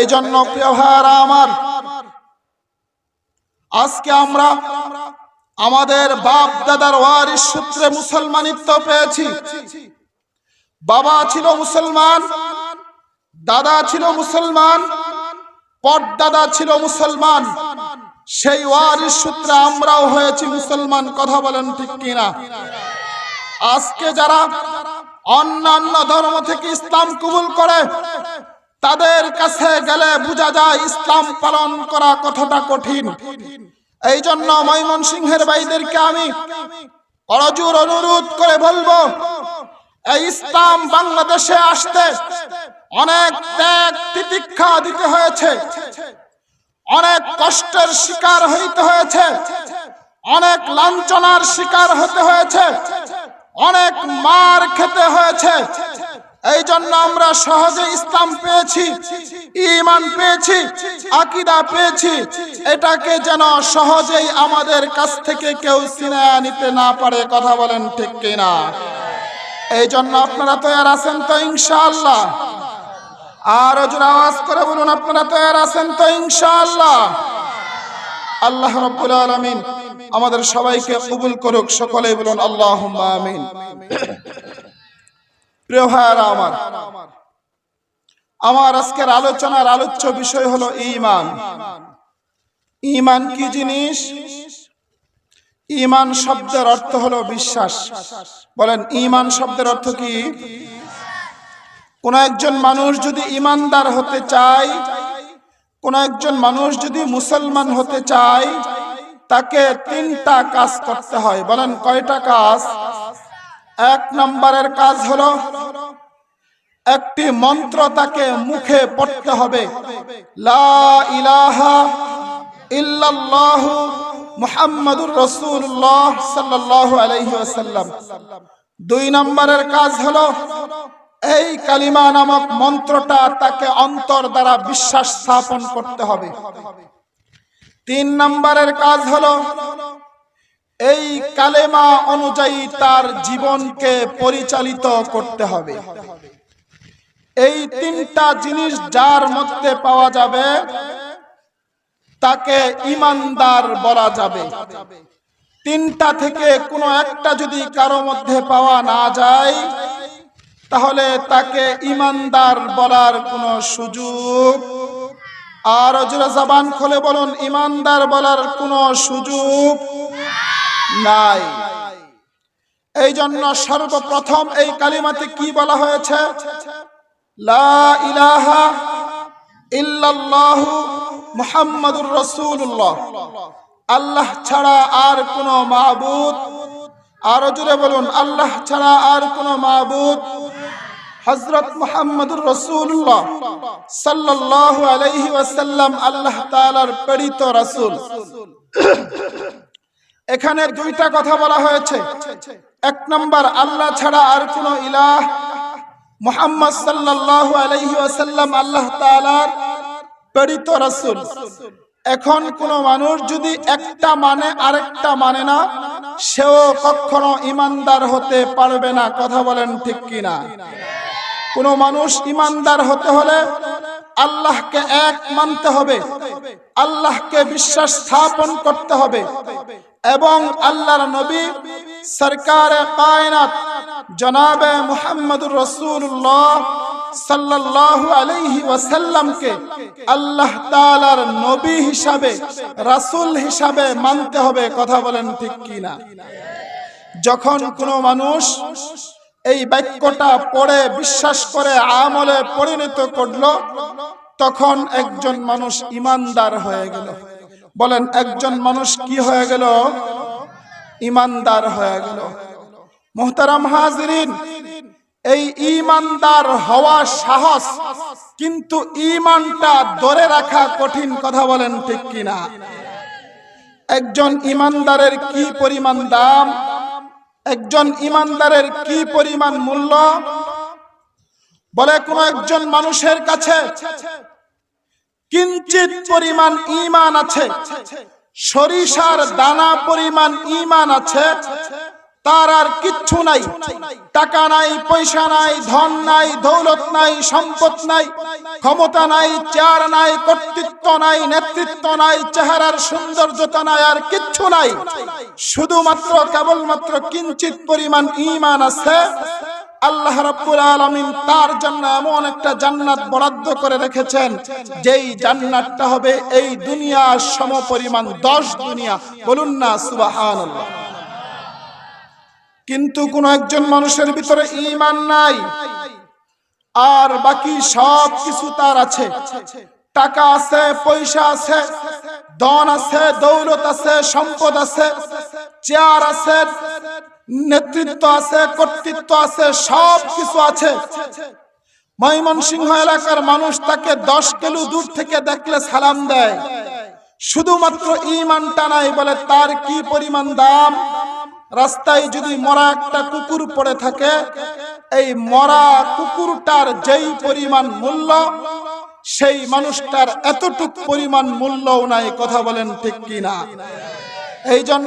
এই জন্য প্রিয় ভাইয়ারা আমার, আজকে আমরা আমাদের বাপ দাদার ওয়ারিস সূত্রে মুসলমানিত্ব পেয়েছি। বাবা ছিল মুসলমান, দাদা ছিল মুসলমান, পরদাদা ছিল মুসলমান। সেই ওয়ারিস সূত্রে আমরাও হয়েছি মুসলমান, কথা বলেন ঠিক কিনা? আজকে যারা অন্যান্য ধর্ম থেকে ইসলাম কবুল করে তাদের কাছে গেলে বোঝা যায় ইসলাম পালন করা কতটা কঠিন। এই জন্য ময়মন সিংহের ভাইদেরকে আমি অরজুর অনুরোধ করে বলব, এই ইসলাম বাংলাদেশে আসতে অনেক ত্যাগ তিতিক্ষা দিতে হয়েছে, অনেক কষ্টের শিকার হইতে হয়েছে, অনেক লাঞ্ছনার শিকার হতে হয়েছে, অনেক মার খেতে হয়েছে এই জন্য আমরা সহজে ইসলাম পেয়েছি ইমান পেয়েছি, আকিদা পেয়েছি। এটাকে যেন সহজেই আমাদের কাছ থেকে কেউ সিনায়া নিতে না পারে, কথা বলেন ঠিক কিনা? এই জন্য আপনারা তৈরি আছেন তো ইনশাআল্লাহ। আর ওজন আওয়াজ করে বলুন, আপনারা তৈরি আছেন তো ইনশাআল্লাহ। আল্লাহ রব্বুল আলামিন আমাদের সবাইকে কবুল করুক, সকলেই বলুন আল্লাহ আমিন। প্রিয় ভাইয়ারা আমার আমার আজকের আলোচনার আলোচ্য বিষয় হলো ইমান ঈমান কি জিনিস? ইমান শব্দের অর্থ হলো বিশ্বাস। বলেন, ঈমান শব্দের অর্থ কি? কোন একজন মানুষ যদি ইমানদার হতে চায়, কোন একজন মানুষ যদি মুসলমান হতে চায়, তাকে তিনটা কাজ করতে হয়। বলেন, কয়টা কাজ? এক নম্বরের কাজ হলো একটি মন্ত্র তাকে মুখে পড়তে হবে। লা ইলাহা সাল্লাল্লাহু দুই নম্বরের কাজ হলো এই কালিমা নামক মন্ত্রটা তাকে অন্তর দ্বারা বিশ্বাস স্থাপন করতে হবে। তিন নম্বরের কাজ হলো এই কালেমা অনুযায়ী তার জীবনকে পরিচালিত করতে হবে। এই তিনটা জিনিস যার মধ্যে পাওয়া যাবে, তাকে ইমানদার বলা যাবে। তিনটা থেকে কোনো একটা যদি কারও মধ্যে পাওয়া না যায়, তাহলে তাকে ইমানদার বলার কোনো সুযোগ আর জোরে জবান খুলে বলুন, ইমানদার বলার কোনো সুযোগ নাই। এই জন্য সর্বপ্রথম এই কালিমাতে কি বলা হয়েছে? লা ইলাহা ইল্লাল্লাহু আল্লাহ ছাড়া আর কোনো মাবুদ। আরও জুড়ে বলুন, আল্লাহ ছাড়া আর কোনো মাবুদ। হজরত মুহাম্মদুর রাসূলুল্লাহ সাল্লাল্লাহু আলাইহি ওয়াসাল্লাম আল্লাহ তালার প্রেরিত রাসূল। এখানে দুইটা কথা বলা হয়েছে। এক নম্বর, আল্লাহ ছাড়া আর কোনো ইলাহ। মুহাম্মদ সাল্লাল্লাহু আলাইহি ওয়াসাল্লাম আল্লাহ তাআলার প্রেরিত রাসূল। এখন কোন মানুষ যদি একটা মানে আরেকটা মানে না, সেও কখনো ইমানদার হতে পারবে না। কথা বলেন ঠিক কিনা? কোন মানুষ ইমানদার হতে হলে আল্লাহকে এক মানতে হবে। আল্লাহকে বিশ্বাস স্থাপন করতে হবে। এবং আল্লাহর নবী সরকার কায়নাত জনাবে মুহাম্মদুর রাসূলুল্লাহ সাল্লাল্লাহু আলাইহি ওয়াসাল্লামকে আল্লাহ তাআলার নবী হিসাবে, রাসূল হিসাবে মানতে হবে, কথা বলেন ঠিক কিনা? যখন কোনো মানুষ এই বাক্যটা পড়ে, বিশ্বাস করে, আমলে পরিণত করল, তখন একজন মানুষ ইমানদার হয়ে গেল। বলেন, একজন মানুষ কি হয়ে গেল? ইমানদার হয়ে গেল। মোহতারাম হাজরিন, এই ইমানদার হওয়া সাহস, কিন্তু ইমানটা ধরে রাখা কঠিন কথা বলেন ঠিক কিনা? একজন ইমানদারের কি পরিমাণ দাম? একজন ইমানদারের কি পরিমাণ মূল্য? বলে কোন একজন মানুষের কাছে কিঞ্চিত পরিমাণ ইমান আছে, সরিষার দানা পরিমাণ ইমান আছে, তার আর কিচ্ছু নাই। টাকা নাই, পয়সা নাই, ধন নাই, দৌলত নাই, সম্পদ নাই, ক্ষমতা নাই চেয়ার নাই, কর্তৃত্ব নাই, নেতৃত্ব নাই, চেহারার সৌন্দর্যতা নাই, আর কিচ্ছু নাই। শুধুমাত্র, কেবলমাত্র কিঞ্চিত পরিমাণ ইমান আছে আল্লাহ রাব্বুল আলামিন তার জন্য এমন একটা জান্নাত বরাদ্দ করে রেখেছেন, যেই জান্নাতটা হবে এই দুনিয়ার সমপরিমাণ দশ দুনিয়া। বলুন না, সুবহানাল্লাহ। কিন্তু কোন একজন মানুষের ভিতরে ঈমান নাই, আর বাকি সব কিছু তার আছে। টাকা আছে, পয়সা আছে, ধন আছে, দৌলত আছে, সম্পদ আছে, চেয়ার আছে নেতৃত্ব আছে, কর্তৃত্ব আছে সব কিছু আছে। ময়মনসিংহ এলাকার মানুষ তাকে দশ কিলো দূর থেকে দেখলে সালাম দেয়। শুধুমাত্র ইমানটা নাই বলে তার কি পরিমাণ দাম? রাস্তায় যদি মরা একটা কুকুর পড়ে থাকে, এই মরা কুকুরটার যেই পরিমাণ মূল্য, সেই মানুষটার এতটুক পরিমাণ মূল্যও নাই, কথা বলেন ঠিক কিনা? এই জন্য